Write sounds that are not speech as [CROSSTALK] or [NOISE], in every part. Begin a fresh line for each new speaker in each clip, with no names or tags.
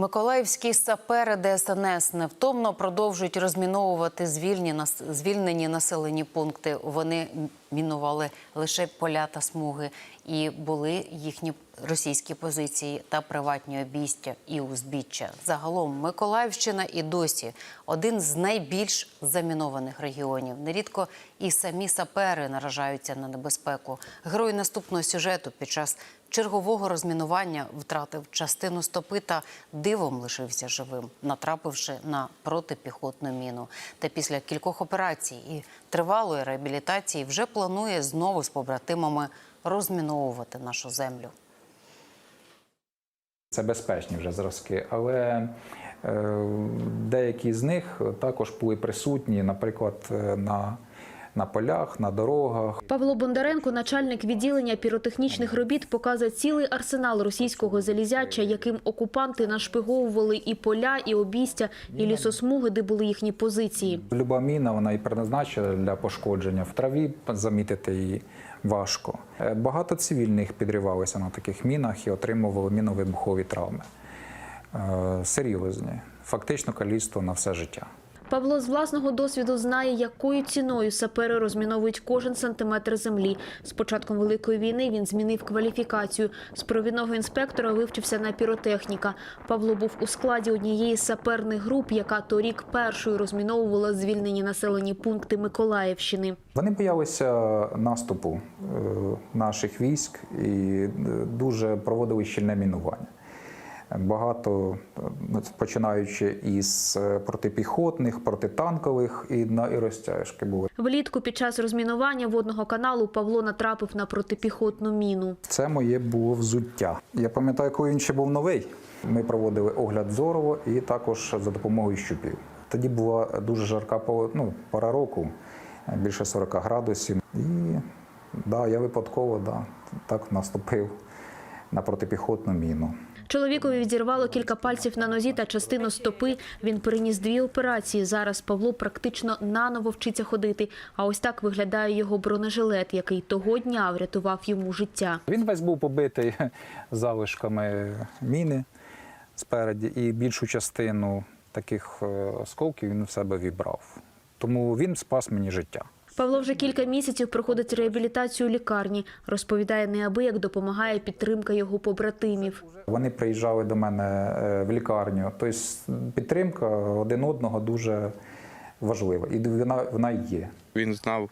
Миколаївські сапери ДСНС невтомно продовжують розміновувати звільнені населені пункти. Вони мінували лише поля та смуги, і були їхні російські позиції та приватні обійстя і узбіччя. Загалом Миколаївщина і досі один з найбільш замінованих регіонів. Нерідко і самі сапери наражаються на небезпеку. Герой наступного сюжету під час чергового розмінування втратив частину стопи та дивом лишився живим, натрапивши на протипіхотну міну. Та після кількох операцій і тривалої реабілітації вже планує знову з побратимами розміновувати нашу землю.
Це безпечні вже зразки, але е, деякі з них також були присутні, наприклад, е, на, на полях, на дорогах.
Павло Бондаренко, начальник відділення піротехнічних робіт, показує цілий арсенал російського залізяча, яким окупанти нашпиговували і поля, і обійстя, і лісосмуги, де були їхні позиції.
Люба міна вона і предназначена для пошкодження в траві, замітити її важко. Е, Багато цивільних підривалися на таких мінах і отримували міновибухові травми. Е, Серйозні, фактично каліцтво на все життя.
Павло з власного досвіду знає, якою ціною сапери розміновують кожен сантиметр землі. З початком великої війни він змінив кваліфікацію. З провідного інспектора вивчився на піротехніка. Павло був у складі однієї з саперних груп, яка торік першою розміновувала звільнені населені пункти Миколаївщини.
Вони боялися наступу е, наших військ і е, дуже проводили щільне мінування. Багато, е, починаючи із е, протипіхотних, протитанкових і на і розтяжки були.
Влітку під час розмінування водного каналу Павло натрапив на протипіхотну міну.
Це моє було взуття. Я пам'ятаю, коли він ще був новий. Ми проводили огляд зорово і також за допомогою щупів. Тоді була дуже жарка ну, пора року, більше 40 градусів. І да, я випадково да, так наступив на протипіхотну міну.
Чоловікові відірвало кілька пальців на нозі та частину стопи. Він переніс дві операції. Зараз Павло практично наново вчиться ходити. А ось так виглядає його бронежилет, який того дня врятував йому життя.
Він весь був побитий [LAUGHS] залишками міни спереді, і більшу частину таких е, осколків він в себе вібрав. Тому він спас мені життя.
Павло вже кілька місяців проходить реабілітацію у лікарні. Розповідає, неабияк допомагає підтримка його побратимів.
Вони приїжджали до мене е, в лікарню. Тобто підтримка один одного дуже важлива. І вона, вона є.
Він знав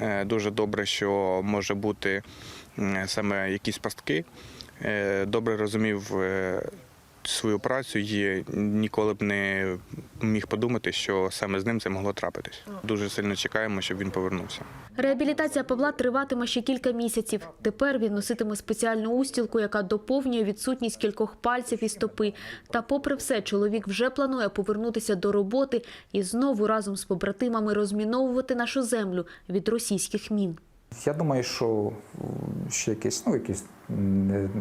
е, дуже добре, що може бути саме якісь пастки. Е, Добре розумів свою працю і ніколи б не міг подумати, що саме з ним це могло трапитись. Дуже сильно чекаємо, щоб він повернувся.
Реабілітація Павла триватиме ще кілька місяців. Тепер він носитиме спеціальну устілку, яка доповнює відсутність кількох пальців і стопи. Та попри все, чоловік вже планує повернутися до роботи і знову разом з побратимами розміновувати нашу землю від російських мін.
Я думаю, що ще якийсь, ну, якийсь,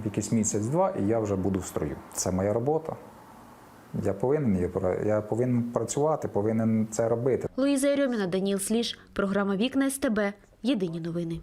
якийсь місяць-два, і я вже буду в строю. Це моя робота. Я повинен, її я повинен працювати, повинен це робити.
Луїза Єрьоміна, Даніл Сліж. Програма Вікна СТБ. Єдині новини.